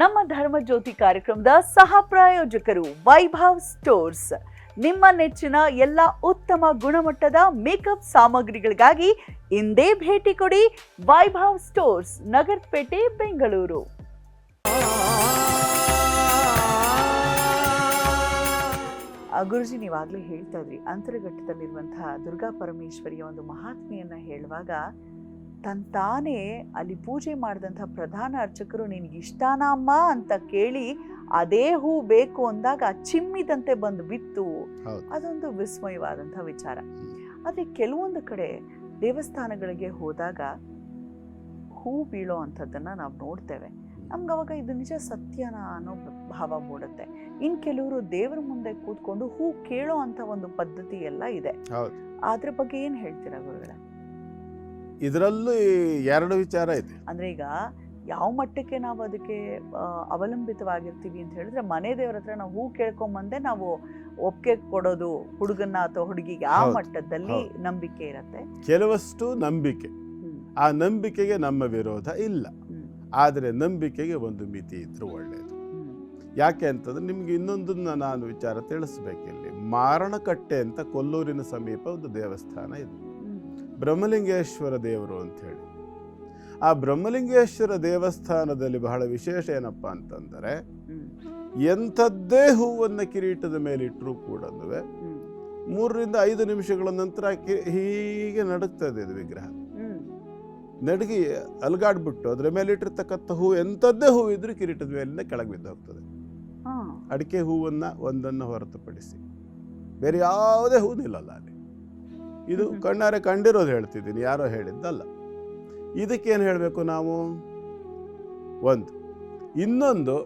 ನಮ್ಮ ಧರ್ಮ ಜ್ಯೋತಿ ಕಾರ್ಯಕ್ರಮದ ಸಹ ಪ್ರಾಯೋಜಕರು ವೈಭವ್ ಸ್ಟೋರ್ಸ್. ನಿಮ್ಮ ನೆಚ್ಚಿನ ಎಲ್ಲ ಉತ್ತಮ ಗುಣಮಟ್ಟದ ಮೇಕಪ್ ಸಾಮಗ್ರಿಗಳಿಗಾಗಿ ಇಂದೇ ಭೇಟಿ ಕೊಡಿ ವೈಭವ್ ಸ್ಟೋರ್ಸ್, ನಗರಪೇಟೆ, ಬೆಂಗಳೂರು. ಗುರುಜಿ, ನೀವಾಗಲೇ ಹೇಳ್ತಾ ಇದ್ರಿ, ಅಂತರಘಟ್ಟದಲ್ಲಿರುವಂತಹ ದುರ್ಗಾ ಪರಮೇಶ್ವರಿಯ ಒಂದು ಮಹಾತ್ಮೆಯನ್ನ ಹೇಳುವಾಗ ತಂತಾನೇ ಅಲ್ಲಿ ಪೂಜೆ ಮಾಡಿದಂಥ ಪ್ರಧಾನ ಅರ್ಚಕರು ನಿನಗೆ ಇಷ್ಟಾನಮ್ಮ ಅಂತ ಕೇಳಿ ಅದೇ ಹೂ ಬೇಕು ಅಂದಾಗ ಚಿಮ್ಮಿದಂತೆ ಬಂದು ಬಿತ್ತು. ಅದೊಂದು ವಿಸ್ಮಯವಾದಂಥ ವಿಚಾರ. ಆದರೆ ಕೆಲವೊಂದು ಕಡೆ ದೇವಸ್ಥಾನಗಳಿಗೆ ಹೋದಾಗ ಹೂ ಬೀಳೋ ಅಂಥದ್ದನ್ನು ನಾವು ನೋಡ್ತೇವೆ. ನಮ್ಗೆ ಅವಾಗ ಇದು ನಿಜ ಸತ್ಯನಾ ಅನ್ನೋ ಭಾವ ಮೂಡುತ್ತೆ. ಇನ್ ಕೆಲವರು ದೇವರ ಮುಂದೆ ಕೂತ್ಕೊಂಡು ಹೂ ಕೇಳೋ ಅಂತ ಒಂದು ಪದ್ಧತಿ ಎಲ್ಲ ಇದೆ. ಅದ್ರ ಬಗ್ಗೆ ಏನು ಹೇಳ್ತೀರಾ ಗುರುಗಳೇ? ಇದರಲ್ಲೂ ಎರಡು ವಿಚಾರ ಇದೆ. ಅಂದ್ರೆ ಈಗ ಯಾವ ಮಟ್ಟಕ್ಕೆ ನಾವು ಅದಕ್ಕೆ ಅವಲಂಬಿತವಾಗಿರ್ತೀವಿ ಅಂತ ಹೇಳಿದ್ರೆ ಮನೆ ದೇವರ ಹತ್ರ ನಾವು ಹೂ ಕೇಳ್ಕೊಂಬಂದೆ ನಾವು ಒಪ್ಪಿಗೆ ಕೊಡೋದು ಹುಡುಗನ್ನ ಅಥವಾ ಹುಡುಗಿಗೆ ಆ ಮಟ್ಟದಲ್ಲಿ ನಂಬಿಕೆ ಇರತ್ತೆ. ಕೆಲವಷ್ಟು ನಂಬಿಕೆ. ಆ ನಂಬಿಕೆಗೆ ನಮ್ಮ ವಿರೋಧ ಇಲ್ಲ. ಆದರೆ ನಂಬಿಕೆಗೆ ಒಂದು ಮಿತಿ ಇದ್ರೂ ಒಳ್ಳೆಯದು ಯಾಕೆ ಅಂತಂದ್ರೆ ನಿಮ್ಗೆ ಇನ್ನೊಂದನ್ನ ನಾನು ವಿಚಾರ ತಿಳಿಸ್ಬೇಕಿಲ್ಲಿ. ಮಾರಣಕಟ್ಟೆ ಅಂತ ಕೊಲ್ಲೂರಿನ ಸಮೀಪ ಒಂದು ದೇವಸ್ಥಾನ ಇದೆ. ಬ್ರಹ್ಮಲಿಂಗೇಶ್ವರ ದೇವರು ಅಂತ ಹೇಳಿ ಆ ಬ್ರಹ್ಮಲಿಂಗೇಶ್ವರ ದೇವಸ್ಥಾನದಲ್ಲಿ ಬಹಳ ವಿಶೇಷ ಏನಪ್ಪ ಅಂತಂದರೆ. ಎಂಥದ್ದೇ ಹೂವನ್ನು ಕಿರೀಟದ ಮೇಲೆ ಇಟ್ಟರೂ ಕೂಡ. ಮೂರರಿಂದ ಐದು ನಿಮಿಷಗಳ ನಂತರ ಕಿ- ಹೀಗೆ ನಡುಗ್ತದೆ ಇದು ವಿಗ್ರಹ ನಡಗಿ ಅಲ್ಗಾಡ್ಬಿಟ್ಟು ಅದರ ಮೇಲೆ ಇಟ್ಟಿರ್ತಕ್ಕಂಥ ಹೂ ಎಂಥದ್ದೇ ಹೂ ಇದ್ರೂ ಕಿರೀಟದ ಮೇಲಿಂದ ಕೆಳಗೆ ಬಿದ್ದು ಹೋಗ್ತದೆ. ಅಡಿಕೆ ಹೂವನ್ನು ಒಂದನ್ನು ಹೊರತುಪಡಿಸಿ ಬೇರೆ ಯಾವುದೇ ಹೂ ನಿಲ್ಲಲ್ಲ ಅಲ್ಲಿ ಇದು. ಕಣ್ಣಾರೆ ಕಂಡಿರೋದು ಹೇಳ್ತಿದ್ದೀನಿ ಯಾರೋ ಹೇಳಿದ್ದಲ್ಲ. ಇದಕ್ಕೇನು ಹೇಳಬೇಕು ನಾವು? ಒಂದು ಇನ್ನೊಂದು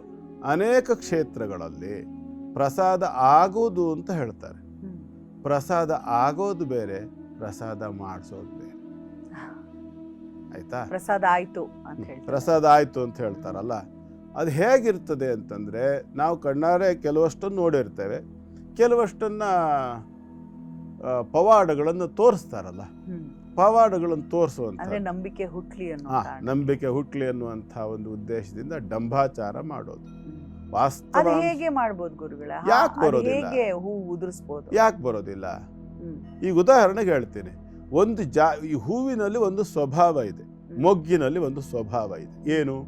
ಅನೇಕ ಕ್ಷೇತ್ರಗಳಲ್ಲಿ ಪ್ರಸಾದ ಆಗೋದು ಅಂತ ಹೇಳ್ತಾರೆ. ಪ್ರಸಾದ ಆಗೋದು ಬೇರೆ ಪ್ರಸಾದ ಮಾಡಿಸೋದು ಬೇರೆ. ಆಯ್ತಾ? ಪ್ರಸಾದ ಆಯ್ತು ಪ್ರಸಾದ ಆಯ್ತು ಅಂತ ಹೇಳ್ತಾರಲ್ಲ. ಅದು ಹೇಗಿರ್ತದೆ ಅಂತಂದ್ರೆ ನಾವು ಕಣ್ಣಾರೆ ಕೆಲವಷ್ಟನ್ನು ನೋಡಿರ್ತೇವೆ. ಕೆಲವಷ್ಟನ್ನ ಪವಾಡಗಳನ್ನು ತೋರಿಸ್ತಾರಲ್ಲ? ಪವಾಡಗಳನ್ನು ತೋರಿಸುವಂತ ಅಂದ್ರೆ ನಂಬಿಕೆ ಹುಟ್ಲಿ ನಂಬಿಕೆ ಹುಟ್ಲಿ ಅನ್ನುವಂಥ ಒಂದು ಉದ್ದೇಶದಿಂದ ಡಂಭಾಚಾರ ಮಾಡೋದು. ವಾಸ್ತವ ಹೇಗೆ ಮಾಡ್ಬೋದು ಗುರುಗಳ? ಯಾಕೆ ಬರೋದಿಲ್ಲ? ಹೂ ಉದುರಿಸ್ಬೋದು? ಯಾಕೆ ಬರೋದಿಲ್ಲ. ಈಗ ಉದಾಹರಣೆಗೆ ಹೇಳ್ತೀನಿ. ಒಂದು ಜಾ ಈ ಹೂವಿನಲ್ಲಿ ಒಂದು ಸ್ವಭಾವ ಇದೆ ಮೊಗ್ಗಿನಲ್ಲಿ ಒಂದು ಸ್ವಭಾವ ಇದೆ. ಏನು?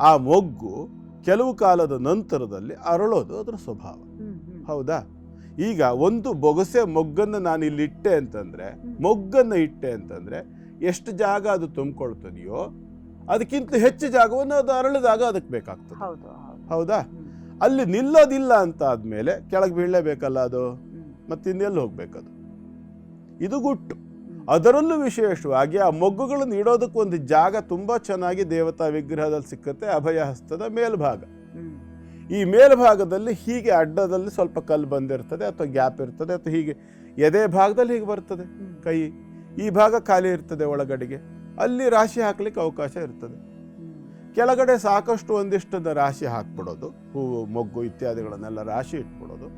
ಆ ಮೊಗ್ಗು ಕೆಲವು ಕಾಲದ ನಂತರದಲ್ಲಿ ಅರಳೋದು ಅದರ ಸ್ವಭಾವ. ಹೌದಾ? ಈಗ ಒಂದು ಬೊಗಸೆ ಮೊಗ್ಗನ್ನು ನಾನು ಇಲ್ಲಿ ಇಟ್ಟೆ ಅಂತಂದರೆ. ಮೊಗ್ಗನ್ನು ಇಟ್ಟೆ ಅಂತಂದರೆ ಎಷ್ಟು ಜಾಗ ಅದು ತುಂಬಿಕೊಳ್ತದೆಯೋ ಅದಕ್ಕಿಂತ ಹೆಚ್ಚು ಜಾಗವನ್ನು ಅದು ಅರಳಿದಾಗ ಅದಕ್ಕೆ ಬೇಕಾಗ್ತದೆ. ಹೌದು ಅಲ್ಲಿ ನಿಲ್ಲೋದಿಲ್ಲ ಅಂತ ಆದಮೇಲೆ ಕೆಳಗೆ ಬೀಳಲೇಬೇಕಲ್ಲ ಅದು. ಮತ್ತಿನ್ನೆಲ್ಲಿ ಹೋಗಬೇಕದು? ಇದು ಗುಟ್ಟು. ಅದರಲ್ಲೂ ವಿಶೇಷವಾಗಿ ಆ ಮೊಗ್ಗುಗಳನ್ನು ಇಡೋದಕ್ಕೊಂದು ಜಾಗ ತುಂಬ ಚೆನ್ನಾಗಿ ದೇವತಾ ವಿಗ್ರಹದಲ್ಲಿ ಸಿಕ್ಕತ್ತೆ ಅಭಯ ಹಸ್ತದ ಮೇಲ್ಭಾಗ. ಈ ಮೇಲ್ಭಾಗದಲ್ಲಿ ಹೀಗೆ ಅಡ್ಡದಲ್ಲಿ ಸ್ವಲ್ಪ ಕಲ್ಲು ಬಂದಿರ್ತದೆ ಅಥವಾ ಗ್ಯಾಪ್ ಇರ್ತದೆ ಅಥವಾ ಹೀಗೆ ಎದೆ ಭಾಗದಲ್ಲಿ ಹೀಗೆ ಬರ್ತದೆ ಕೈ. ಈ ಭಾಗ ಖಾಲಿ ಇರ್ತದೆ ಒಳಗಡೆಗೆ. ಅಲ್ಲಿ ರಾಶಿ ಹಾಕ್ಲಿಕ್ಕೆ ಅವಕಾಶ ಇರ್ತದೆ. ಕೆಳಗಡೆ ಸಾಕಷ್ಟು ಒಂದಿಷ್ಟದ ರಾಶಿ ಹಾಕ್ಬಿಡೋದು. ಹೂವು, ಮೊಗ್ಗು ಇತ್ಯಾದಿಗಳನ್ನೆಲ್ಲ ರಾಶಿ ಇಟ್ಬಿಡೋದು.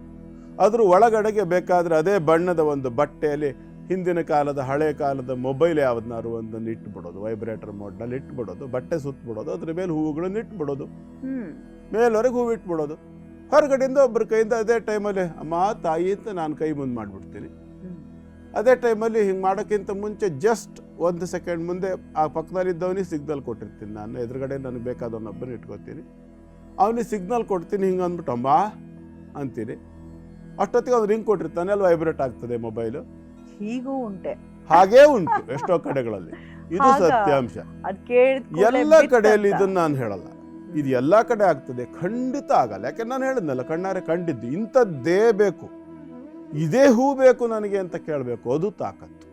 ಅದ್ರ ಒಳಗಡೆಗೆ ಬೇಕಾದ್ರೆ ಅದೇ ಬಣ್ಣದ ಒಂದು ಬಟ್ಟೆಯಲ್ಲಿ ಹಿಂದಿನ ಕಾಲದ, ಹಳೆ ಕಾಲದ ಮೊಬೈಲ್ ಯಾವ್ದನ್ನಾರು ಒಂದನ್ನು ಇಟ್ಬಿಡೋದು. ವೈಬ್ರೇಟರ್ ಮೋಡ್ನಲ್ಲಿ ಇಟ್ಬಿಡೋದು. ಬಟ್ಟೆ ಸುತ್ತಬಿಡೋದು ಅದ್ರ ಮೇಲೆ ಹೂವುಗಳನ್ನು ಇಟ್ಬಿಡೋದು. ಮೇಲ್ವರೆಗೆ ಹೂವು ಇಟ್ಬಿಡೋದು. ಹೊರಗಡೆಯಿಂದ ಒಬ್ಬರ ಕೈಯಿಂದ ಅದೇ ಟೈಮಲ್ಲಿ ಅಮ್ಮ ತಾಯಿ ಅಂತ ನಾನು ಕೈ ಮುಂದೆ ಮಾಡಿಬಿಡ್ತೀನಿ. ಅದೇ ಟೈಮಲ್ಲಿ ಹಿಂಗೆ ಮಾಡೋಕ್ಕಿಂತ ಮುಂಚೆ ಜಸ್ಟ್ ಒಂದು ಸೆಕೆಂಡ್ ಮುಂದೆ ಆ ಪಕ್ಕದಲ್ಲಿದ್ದವನಿಗೆ ಸಿಗ್ನಲ್ ಕೊಟ್ಟಿರ್ತೀನಿ ನಾನು. ಎದುರುಗಡೆ ನನಗೆ ಬೇಕಾದವನೊಬ್ಬನ ಇಟ್ಕೋತೀನಿ. ಅವನಿಗೆ ಸಿಗ್ನಲ್ ಕೊಡ್ತೀನಿ ಹಿಂಗೆ ಅಂದ್ಬಿಟ್ಟು ಅಮ್ಮ ಅಂತೀನಿ. ಅಷ್ಟೊತ್ತಿಗೆ ಅವ್ನು ರಿಂಗ್ ಕೊಟ್ಟಿರ್ತಾನೆ ಅಲ್ಲಿ ವೈಬ್ರೇಟ್ ಆಗ್ತದೆ ಮೊಬೈಲು. ಹೀಗೂ ಉಂಟೆ. ಹಾಗೇ ಉಂಟು ಎಷ್ಟೋ ಕಡೆಗಳಲ್ಲಿ. ಇದು ಸತ್ಯಾಂಶ. ಎಲ್ಲ ಕಡೆಯಲ್ಲಿ ಇದನ್ನು ನಾನು ಹೇಳಲ್ಲ. ಇದು ಎಲ್ಲ ಕಡೆ ಆಗ್ತದೆ. ಖಂಡಿತ ಆಗಲ್ಲ. ಯಾಕೆ ನಾನು ಹೇಳಿದ್ನಲ್ಲ, ಕಣ್ಣಾರೆ ಕಂಡಿದ್ದು, ಇಂಥದ್ದೇ ಬೇಕು. ಇದೇ ಹೂ ಬೇಕು ನನಗೆ ಅಂತ ಕೇಳಬೇಕು, ಅದು ತಾಕತ್ತು.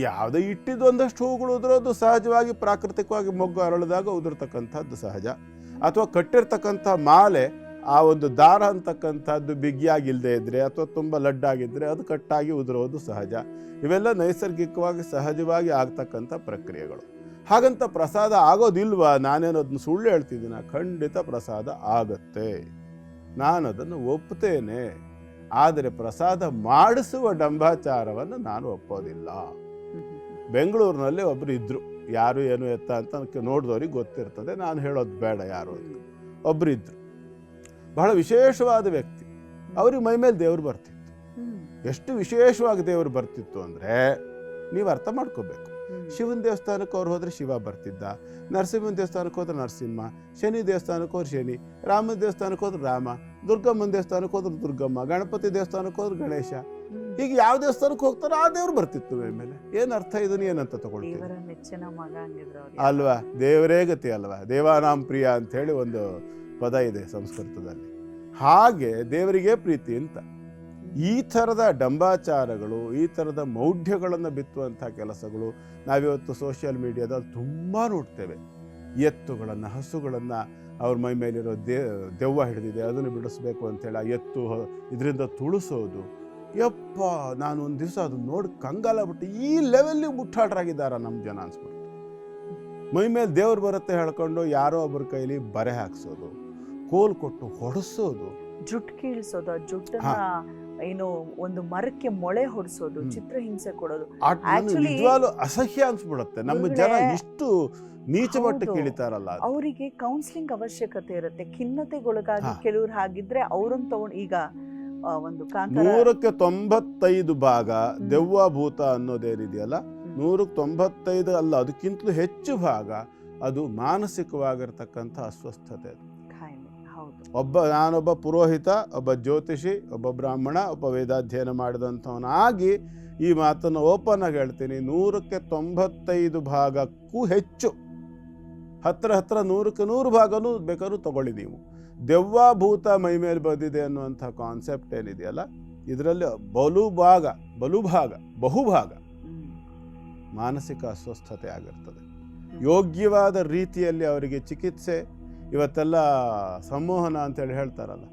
ಯಾವುದೇ ಇಟ್ಟಿದ್ದು ಒಂದಷ್ಟು ಹೂಗಳು ಉದುರೋದು ಸಹಜವಾಗಿ ಪ್ರಾಕೃತಿಕವಾಗಿ ಮೊಗ್ಗು ಅರಳಿದಾಗ ಉದುರ್ತಕ್ಕಂಥದ್ದು ಸಹಜ. ಅಥವಾ ಕಟ್ಟಿರ್ತಕ್ಕಂಥ ಮಾಲೆ, ಆ ಒಂದು ದಾರ ಅಂತಕ್ಕಂಥದ್ದು ಬಿಗಿಯಾಗಿಲ್ಲದೆ ಇದ್ರೆ ಅಥವಾ ತುಂಬ ಲಡ್ಡಾಗಿದ್ದರೆ ಅದು ಕಟ್ಟಾಗಿ ಉದುರೋದು ಸಹಜ. ಇವೆಲ್ಲ ನೈಸರ್ಗಿಕವಾಗಿ ಸಹಜವಾಗಿ ಆಗ್ತಕ್ಕಂಥ ಪ್ರಕ್ರಿಯೆಗಳು. ಹಾಗಂತ ಪ್ರಸಾದ ಆಗೋದಿಲ್ವಾ? ನಾನೇನು ಅದನ್ನು ಸುಳ್ಳು ಹೇಳ್ತಿದ್ದೀನ? ಖಂಡಿತ ಪ್ರಸಾದ ಆಗತ್ತೆ. ನಾನು ಅದನ್ನು ಒಪ್ತೇನೆ. ಆದರೆ ಪ್ರಸಾದ ಮಾಡಿಸುವ ಡಂಬಾಚಾರವನ್ನು ನಾನು ಒಪ್ಪೋದಿಲ್ಲ. ಬೆಂಗಳೂರಿನಲ್ಲಿ ಒಬ್ಬರು ಇದ್ದರು ಯಾರು ಏನು ಎತ್ತ ಅಂತ ಅದಕ್ಕೆ ನೋಡಿದವ್ರಿಗೆ ಗೊತ್ತಿರ್ತದೆ. ನಾನು ಹೇಳೋದು ಬೇಡ ಯಾರು ಅಂತ. ಇದ್ದರು ಬಹಳ ವಿಶೇಷವಾದ ವ್ಯಕ್ತಿ. ಅವ್ರಿಗೆ ಮೈ ಮೇಲೆ ದೇವ್ರು ಬರ್ತಿತ್ತು. ಎಷ್ಟು ವಿಶೇಷವಾಗಿ ದೇವರು ಬರ್ತಿತ್ತು ಅಂದರೆ, ನೀವು ಅರ್ಥ ಮಾಡ್ಕೋಬೇಕು. ಶಿವನ ದೇವಸ್ಥಾನಕ್ಕೆ ಅವ್ರು ಹೋದ್ರೆ ಶಿವ ಬರ್ತಿದ್ದ. ನರಸಿಂಹನ ದೇವಸ್ಥಾನಕ್ಕೆ ಹೋದ್ರೆ ನರಸಿಂಹ ಶನಿ ದೇವಸ್ಥಾನಕ್ಕೆ ಹೋದ್ರೆ ಶನಿ ರಾಮನ ದೇವಸ್ಥಾನಕ್ಕೆ ಹೋದ್ರೆ ರಾಮ ದುರ್ಗಮ್ಮನ ದೇವಸ್ಥಾನಕ್ಕೆ ಹೋದ್ರೆ ದುರ್ಗಮ್ಮ ಗಣಪತಿ ದೇವಸ್ಥಾನಕ್ಕೆ ಹೋದ್ರೆ ಗಣೇಶ. ಈಗ ಯಾವ ದೇವಸ್ಥಾನಕ್ಕೆ ಹೋಗ್ತಾರೋ ಆ ದೇವ್ರು ಬರ್ತಿತ್ತು ಮೇಲೆ. ಏನು ಅರ್ಥ ಇದನ್ನ ಏನಂತ ತಗೊಳ್ತೀವಿ ಅಲ್ವಾ? ದೇವರೇ ಗತಿ ಅಲ್ವಾ? ದೇವಾನಾಂ ಪ್ರಿಯ ಅಂತ ಹೇಳಿ ಒಂದು ಪದ ಇದೆ ಸಂಸ್ಕೃತದಲ್ಲಿ. ಹಾಗೆ ದೇವರಿಗೆ ಪ್ರೀತಿ ಅಂತ. ಈ ಥರದ ಡಂಬಾಚಾರಗಳು ಈ ಥರದ ಮೌಢ್ಯಗಳನ್ನು ಬಿತ್ತುವಂಥ ಕೆಲಸಗಳು ನಾವಿವತ್ತು ಸೋಷಿಯಲ್ ಮೀಡಿಯಾದಲ್ಲಿ ತುಂಬ ನೋಡ್ತೇವೆ. ಎತ್ತುಗಳನ್ನು ಹಸುಗಳನ್ನು ಅವ್ರ ಮೈ ಮೇಲಿರೋ ದೇ ದೆವ್ವ ಹಿಡಿದಿದೆ ಅದನ್ನು ಬಿಡಿಸ್ಬೇಕು ಅಂತೇಳಿ ಆ ಎತ್ತು ಇದರಿಂದ ತುಳಿಸೋದು. ಯಪ್ಪ ನಾನು ಒಂದು ದಿವಸ ಅದನ್ನ ನೋಡಿ ಕಂಗಾಲ ಬಿಟ್ಟು ಈ ಲೆವೆಲ್ಲಿ ಮುಟ್ಟಾಡ್ರಾಗಿದ್ದಾರ ನಮ್ಮ ಜನ ಅನ್ಸ್ಬಿಡ್ತು. ಮೈ ಮೇಲೆ ದೇವ್ರು ಬರುತ್ತೆ ಹೇಳ್ಕೊಂಡು ಯಾರೋ ಒಬ್ಬರ ಕೈಲಿ ಬರೆ ಹಾಕ್ಸೋದು ಕೋಲ್ ಕೊಟ್ಟು ಹೊಡೆಸೋದು. ಜುಟ್ ಕೀಳಿಸೋದು ಜುಟ್ಟನ್ನ ಏನು ಒಂದು ಮರಕ್ಕೆ ಮೊಳೆ ಹೊಡಿಸೋದು. ಚಿತ್ರಹಿಂಸೆ ಕೊಡೋದು ಆ- ನನಗೆ Actually, ನಿಜವಾಗ್ಲೂ ಅಸಹ್ಯ ಅನ್ಸ್ಬಿಡುತ್ತೆ ನಮ್ಮ ಜನ ಇಷ್ಟು ನೀಚ ಮಟ್ಟಕ್ಕೆ. ಇಳಿತಾರಲ್ಲ ಅವರಿಗೆ ಕೌನ್ಸಿಲಿಂಗ್ ಅವಶ್ಯಕತೆ ಇರುತ್ತೆ ಖಿನ್ನತೆಗೊಳಗಾಗಿ. ಕೆಲವ್ರು ಹಾಗಿದ್ರೆ ಅವ್ರನ್ನ ತಗೊಂಡು ಈಗ ಒಂದು ನೂರಕ್ಕೆ ತೊಂಬತ್ತೈದು ಭಾಗ ದೆವ್ವ ಭೂತ ಅನ್ನೋದೇನಿದೆಯಲ್ಲ ನೂರಕ್ಕೆ ತೊಂಬತ್ತೈದು ಅಲ್ಲ ಅದಕ್ಕಿಂತಲೂ ಹೆಚ್ಚು ಭಾಗ ಅದು ಮಾನಸಿಕವಾಗಿರ್ತಕ್ಕಂಥ ಅಸ್ವಸ್ಥತೆ ಅದು. ಒಬ್ಬ, ನಾನೊಬ್ಬ ಪುರೋಹಿತ, ಒಬ್ಬ ಜ್ಯೋತಿಷಿ, ಒಬ್ಬ ಬ್ರಾಹ್ಮಣ, ಒಬ್ಬ ವೇದಾಧ್ಯಯನ ಮಾಡಿದಂಥವನಾಗಿ ಈ ಮಾತನ್ನು ಓಪನ್ ಆಗಿ ಹೇಳ್ತೀನಿ. ನೂರಕ್ಕೆ ತೊಂಬತ್ತೈದು ಭಾಗಕ್ಕೂ ಹೆಚ್ಚು. ಹತ್ರ ಹತ್ರ ನೂರಕ್ಕೆ ನೂರು ಭಾಗನೂ ಬೇಕಾದ್ರೂ ತಗೊಳ್ಳಿ ನೀವು. ದೆವ್ವ ಭೂತ ಮೈ ಮೇಲೆ ಬಂದಿದೆ ಅನ್ನುವಂಥ ಕಾನ್ಸೆಪ್ಟ್ ಏನಿದೆಯಲ್ಲ, ಇದರಲ್ಲಿ ಬಲು ಭಾಗ ಬಲು ಭಾಗ ಬಹುಭಾಗ. ಮಾನಸಿಕ ಅಸ್ವಸ್ಥತೆ ಆಗಿರ್ತದೆ. ಯೋಗ್ಯವಾದ ರೀತಿಯಲ್ಲಿ ಅವರಿಗೆ ಚಿಕಿತ್ಸೆ ಇವತ್ತೆಲ್ಲ ಸಂಮೋಹನ ಅಂತೇಳಿ ಹೇಳ್ತಾರಲ್ಲ.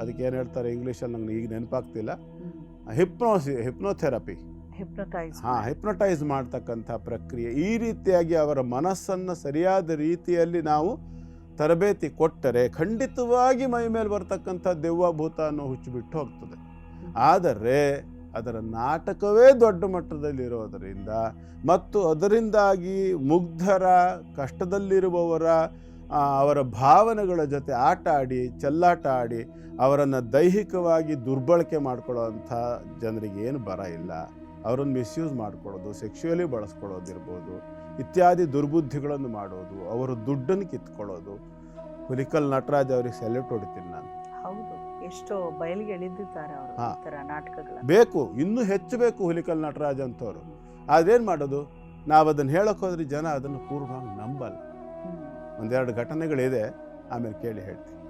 ಅದಕ್ಕೆ ಏನು ಹೇಳ್ತಾರೆ ಇಂಗ್ಲೀಷಲ್ಲಿ ನಂಗೆ ಈಗ ನೆನಪಾಗ್ತಿಲ್ಲ. ಹಿಪ್ನೋಸಿ ಹಿಪ್ನೋಥೆರಪಿ ಹಿಪ್ನೋಟೈಸ್ ಹಾಂ ಹಿಪ್ನೋಟೈಸ್ ಮಾಡ್ತಕ್ಕಂಥ ಪ್ರಕ್ರಿಯೆ. ಈ ರೀತಿಯಾಗಿ ಅವರ ಮನಸ್ಸನ್ನು ಸರಿಯಾದ ರೀತಿಯಲ್ಲಿ ನಾವು ತರಬೇತಿ ಕೊಟ್ಟರೆ ಖಂಡಿತವಾಗಿ ಮೈ ಮೇಲೆ ಬರ್ತಕ್ಕಂಥ ದೆವ್ವ ಭೂತ ಅನ್ನೋ ಹುಚ್ಚು ಬಿಟ್ಟು ಹೋಗ್ತದೆ. ಆದರೆ ಅದರ ನಾಟಕವೇ ದೊಡ್ಡ ಮಟ್ಟದಲ್ಲಿರೋದರಿಂದ ಮತ್ತು ಅದರಿಂದಾಗಿ ಮುಗ್ಧರ ಕಷ್ಟದಲ್ಲಿರುವವರ ಅವರ ಭಾವನೆಗಳ ಜೊತೆ ಆಟ ಆಡಿ ಚೆಲ್ಲಾಟ ಆಡಿ ಅವರನ್ನು ದೈಹಿಕವಾಗಿ ದುರ್ಬಳಕೆ ಮಾಡ್ಕೊಳ್ಳೋವಂಥ ಜನರಿಗೆ ಏನು ಬರ ಇಲ್ಲ. ಅವರನ್ನು ಮಿಸ್ಯೂಸ್ ಮಾಡ್ಕೊಳ್ಳೋದು ಸೆಕ್ಶುಯಲಿ ಬಳಸ್ಕೊಳ್ಳೋದಿರ್ಬೋದು ಇತ್ಯಾದಿ ದುರ್ಬುದ್ಧಿಗಳನ್ನು ಮಾಡೋದು ಅವರ ದುಡ್ಡನ್ನು ಕಿತ್ಕೊಳ್ಳೋದು. ಹುಲಿಕಲ್ ನಟರಾಜ್ ಅವರಿಗೆ ಸೆಲ್ಯೂಟ್ ಹೊಡಿತೀನಿ ನಾನು. ಹೌದು ಎಷ್ಟೋ ಬಯಲಿಗೆ ಎಳೆದಿದ್ದಾರೆ ಅವರು ನಾಟಕಗಳ ಬೇಕು ಇನ್ನೂ ಹೆಚ್ಚು ಬೇಕು ಹುಲಿಕಲ್ ನಟರಾಜ್ ಅಂತವರು ಅದೇನು ಮಾಡೋದು? ನಾವು ಅದನ್ನು ಹೇಳೋಕ್ಕೋದ್ರೆ ಜನ ಅದನ್ನು ಪೂರ್ವವಾಗಿ ನಂಬಲ್ಲ. ಒಂದೆರಡು ಘಟನೆಗಳಿದೆ ಆಮೇಲೆ ಕೇಳಿ ಹೇಳ್ತೀನಿ.